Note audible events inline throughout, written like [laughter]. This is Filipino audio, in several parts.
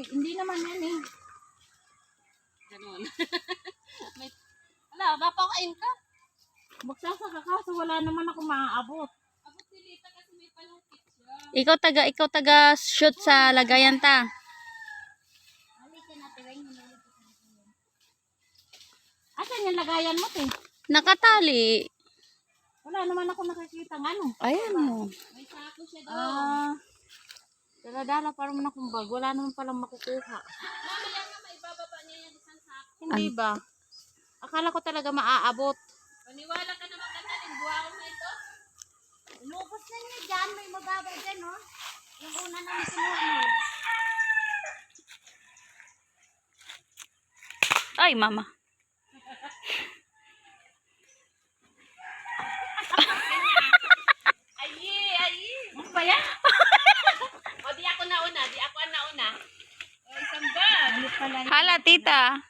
Hoy, hindi naman yan eh. Ganun. [laughs] May, ala, napakain ka. Magsasaka ka, so wala naman ako maaabot. Abot Lita kasi may palungkit siya. Ikaw taga, ikaw taga shoot sa lagayan ta. Asan yung lagayan mo, te? Nakatali. Wala naman ako nakikita ng ano. Ayan mo. May sako siya doon. Ah, dala-dala para naman akong bag. Wala naman palang makukuha. Mamaya nga maibababa niya yan isang sako. Hindi ba? Akala ko talaga maaabot. Paniwala ka naman ganyan. Buwaw na ito. Lupos na niya dyan. May mababa dyan, no? Yung una namin kinuha mo. Ay, mama. Ayi, ayi. Ano ba yan? o di ako nauna. Di ako ang nauna. O isang bag. Ano pala yun? Hala, tita.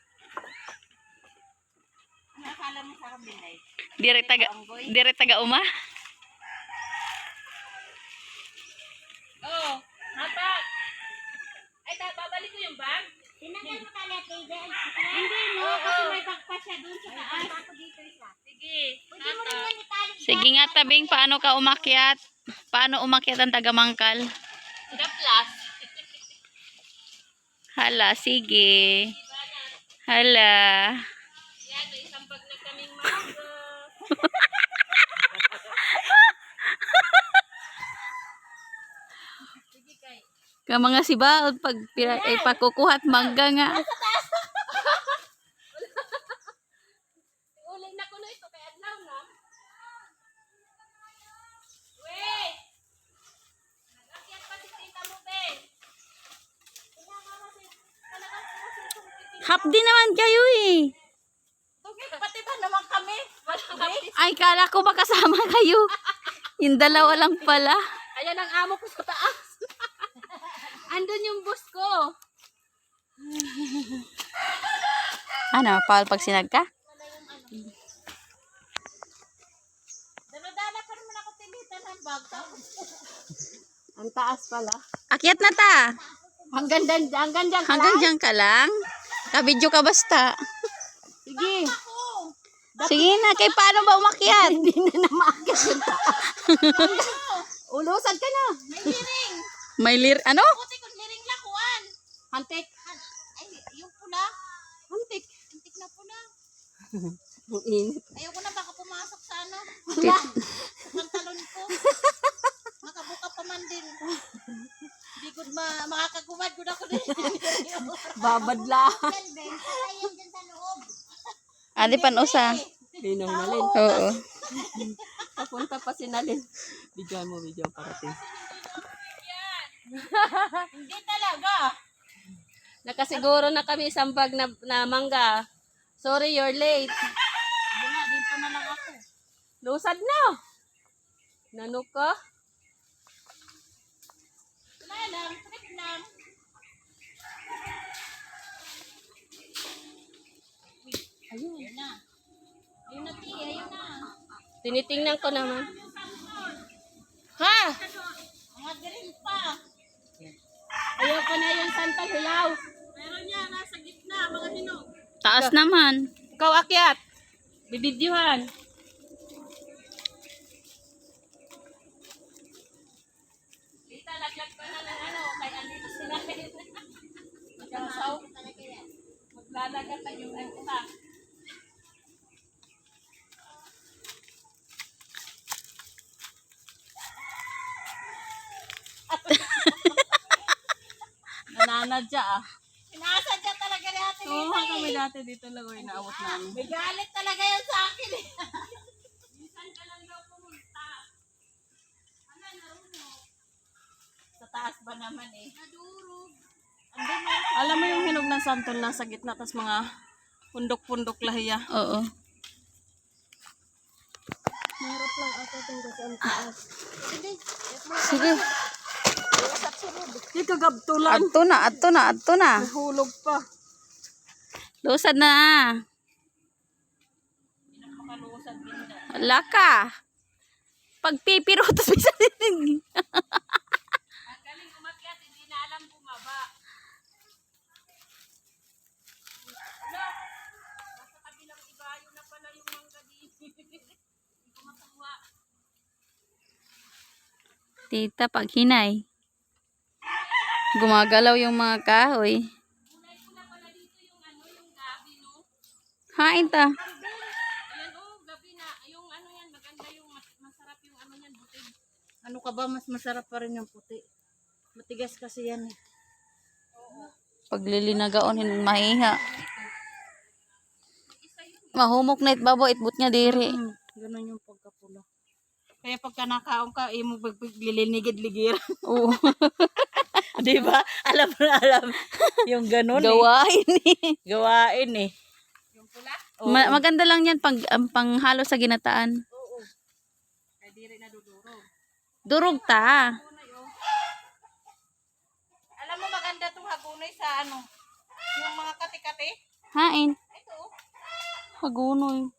Ano akala mo sa kabilay? Dire taga, dire taga uma. Oh, hatak. Ay, ta, babalik ko yung bag. Tinagal mo tali at Hindi mo, kasi may bag pa siya dun sa taas. Ako dito isa. Sige, hatak. Sige nga, tabing, paano ka umakyat? Paano umakyat ang taga Hala, sige. Hala. Ka mga sibaot pag pira, ay pakukuhat mangga nga. Uling na ko na ito, kaya adlaw na. Wait! Nag-akyat pa si tita mo, Ben. Kaya nga kasi, talagang kasi Hap din naman kayo eh. Tugit, pati ba naman kami? pitin. Ay, kala ko makasama kayo. Yung dalawa lang pala. Ayan ang amo ko sa taas. [laughs] Andun yung bus ko. Ano, Paul, pag sinag ka? Dala-dala pa naman ako tinitan ng bag. Ang taas pala. Akyat na ta. Hanggang dyan, hanggang dyan ka Hanggang lang? dyan ka lang. Kabidyo ka basta. Sige. Sige na, kay paano ba umakyat? Hindi na na maakyat yung. Ulusan ka na. May liring. May lir... Ano? Puti kung liring lakuan. Hantik. Ay, yung pula. Hantik. Hantik na pula. Ang init. Ayoko na baka pumasok sa ano. Wala. Sa pantalon ko. Nakabuka pa man din. Ko ma makakagumad ko na [laughs] ko din. Babadla. Adi panusa. Linong na lin. Oo. [laughs] Papunta pa si Nalin. Bigyan mo, bigyan parating. Hindi talaga. Nakasiguro na kami isang bag na, na mangga. Sorry, you're late. Pa na lang ako. Lusad na. Nano ka? Lang, trip lang. Ayun. Ayun na. Ayun na, Ti. Ayun na. Tinitingnan ko naman. Ha? Mga green pa. Ayoko na yung santol hilaw. Meron niya, nasa gitna, mga hinog. Taas naman. Ikaw akyat. Bibidyohan. Tita, laglag ko na ng ano, kay andito sila. Magkasaw. Maglalagat na yung ano ka. Nananadya ah. Sinasadya talaga ni Ate Oo, Lita kami eh. dati dito lang o inaabot namin. May galit talaga yan sa akin eh. Minsan ka lang daw pumunta. Ano, naruno? Sa taas ba naman eh. Nadurog. Alam mo yung hinog ng santol nasa gitna, tas mga pundok-pundok lahiya. Oo. Mahirap lang ako kung saan taas. Sige. Sige. Di kagabtulan. Adto na, adto na, adto na. Hulog pa. Lusad na. Wala ka. Pagpipiro, [laughs] tapos bisa din. Galing umakyat, hindi na alam bumaba. Wala. Nasa kabilang ibayo na pala yung mangga. Tita, pag hinay. Gumagalaw yung mga kahoy. Kulay pula pala dito yung ano, yung gabi, no? Hain ta. Ayan, oh, gabi na. Yung ano yan, maganda yung mas- masarap yung ano yan, butig. Ano ka ba? Mas masarap pa rin yung puti. Matigas kasi yan eh. Paglilinagaon, hin mahiha. Mahumok na itbabo, itbut niya diri. Hmm, ganun yung pagkapula. Kaya pagka nakaon ka, imo paglilinigid-ligiran. Oo. [laughs] [laughs] Di ba? Alam na alam. Yung ganun eh. Gawain eh. Gawain eh. Yung pula, Ma- maganda lang yan pang, ang panghalo sa ginataan. Oo. kaya di rin nadudurog. Durog ta. Alam mo maganda tong hagunay sa ano? Yung mga kati-kati. Hain. Ito. oh. Hagunoy.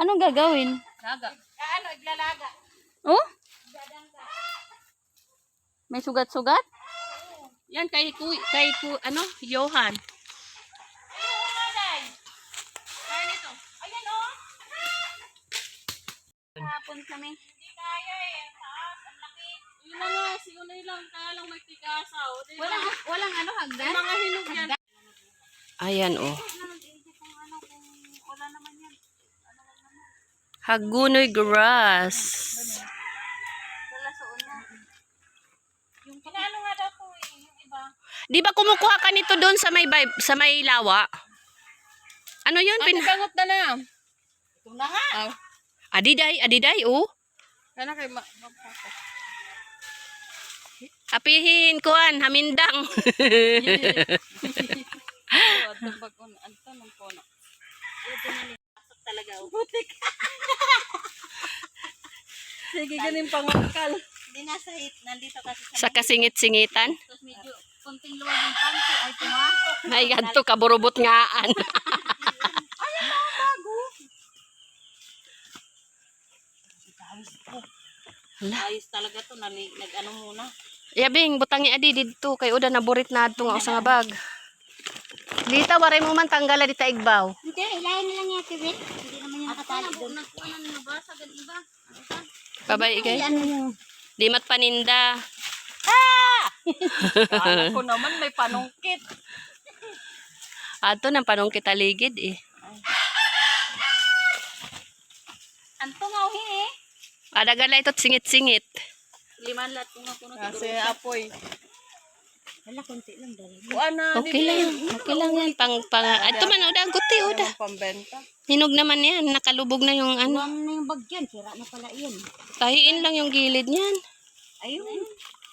Anong gagawin? Naga. Ah, ano, iglalaga. Oh? May sugat-sugat? Yan, kay, ku, kay ku, ano, Johan. Oh. Hapon kami. Hindi kaya eh. Taas, ang laki. Yun na nga, si Unay lang, kaya lang may tigasaw. Di ba? Walang, walang ano, hagdan? Mga hinog yan. Ayan oh. Hagunoy grass. Yung kinano nga daw po eh. Yung iba. Di ba kumukuha ka nito doon sa may bay- sa may lawa? Ano yun? Ang Pin- bangot na na. Ito na nga. Ah, adiday, adiday, oh. Kana kay ma... Apihin, kuan, hamindang. Talaga oh. Sige, ganing pangakal. Hindi nasa hit. Nandito kasi sa sa kasingit-singitan. Tapos medyo konting luwag yung panty ay pumasok. May ganto kaburubot ngaan. Ayos talaga to. Nag-ano muna. Yabing, butangi adi dito kay uda naburit na ato nga usa nga bag. Dita waray mo man tanggala dita igbaw. Hindi, ilahin na lang yung tibit. Hindi naman yung nakatali doon. Nakuha na nabasag ang iba. Babay kay. Ano. Di mat paninda. [laughs] Kala ko naman may panungkit. [laughs] Ato nang panong kita ligid eh. Anto nga uhi eh. Adagala ito't singit-singit. Liman lahat kung ako na Kasi apoy. Wala, konti lang dali. Okay lang. Okay lang yan. Pang, pang, ito man, uda, guti, uda. Pambenta. Hinog naman yan. Nakalubog na yung ano. Buwang na yung bag yan. Sira na pala yun. Tahiin lang yung gilid niyan. Ayun.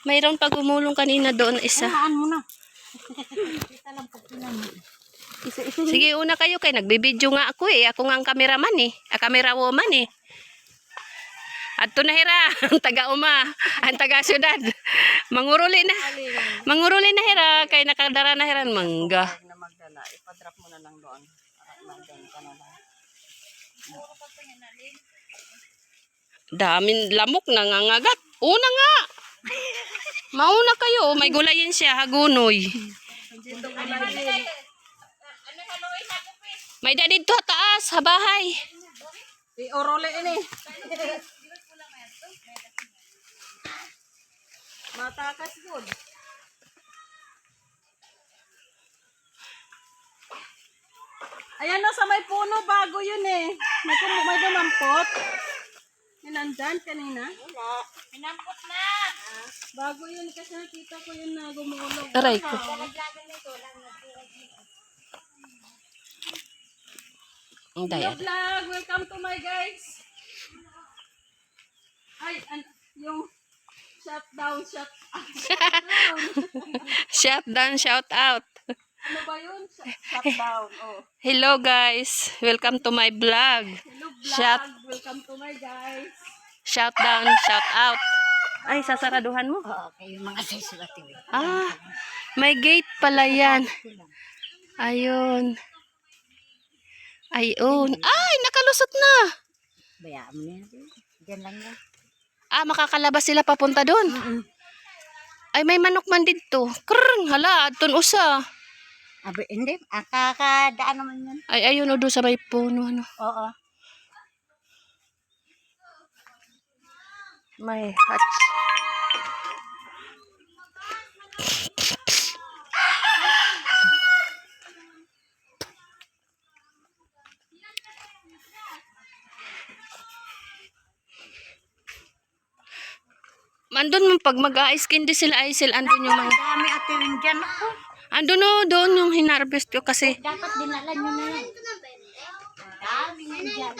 Mayroon pa gumulong kanina doon isa. Saan mo na. Kita lang pag pinan mo. Sige, una kayo kay nagbibideo nga ako eh. Ako nga ang cameraman eh. A camera woman eh. At to na hira, [laughs] ang taga uma, ang taga syudad. Manguruli na. Manguruli na hira, kay nakadara na hiran mangga. Ipadrop mo na lang doon. Daming lamok nangangagat. Una nga. Mauna kayo, may gulayin siya, hagunoy. May dadid to taas, habahay. I-orole ini. Matakas good. Ayan na sa may puno, bago yun eh. May, may dumampot. Yun nandyan kanina. Wala. Pinampot na. Bago yun kasi nakita ko yun na gumulog. Aray ko. Naglagan nito lang. Ang Hello daya. vlog! Welcome to my guys! Ay, an, yung Shut down, shut Shout down, shout out. Ano ba yun? Shut, shut down. Oh. Hello guys, welcome to my vlog. Hello, vlog. Shout, Welcome to my guys. shout down, shout out. Ay, sasaraduhan mo? Oo, kayo mga sisulat eh. Ah, may gate pala yan. Ayun. Ayun. Ay, nakalusot na. Bayaan mo yan. Diyan lang yan. Ah, makakalabas sila papunta doon. Ay, may manok man dito. Krrng, hala, doon usa. Abi, hindi. Ah, kakadaan naman yan. Ay, ayun o doon sa may puno. Ano. Oo. May hatch. Andun mo, pag mag-ice candy sila, ay sila, andun yung mga, Dami ate rin dyan ako. Andun o, doon yung hinarvest ko kasi, Dapat dinala nyo na yan. Dami nga dyan.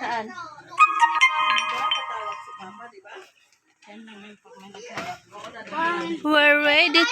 Saan? We're ready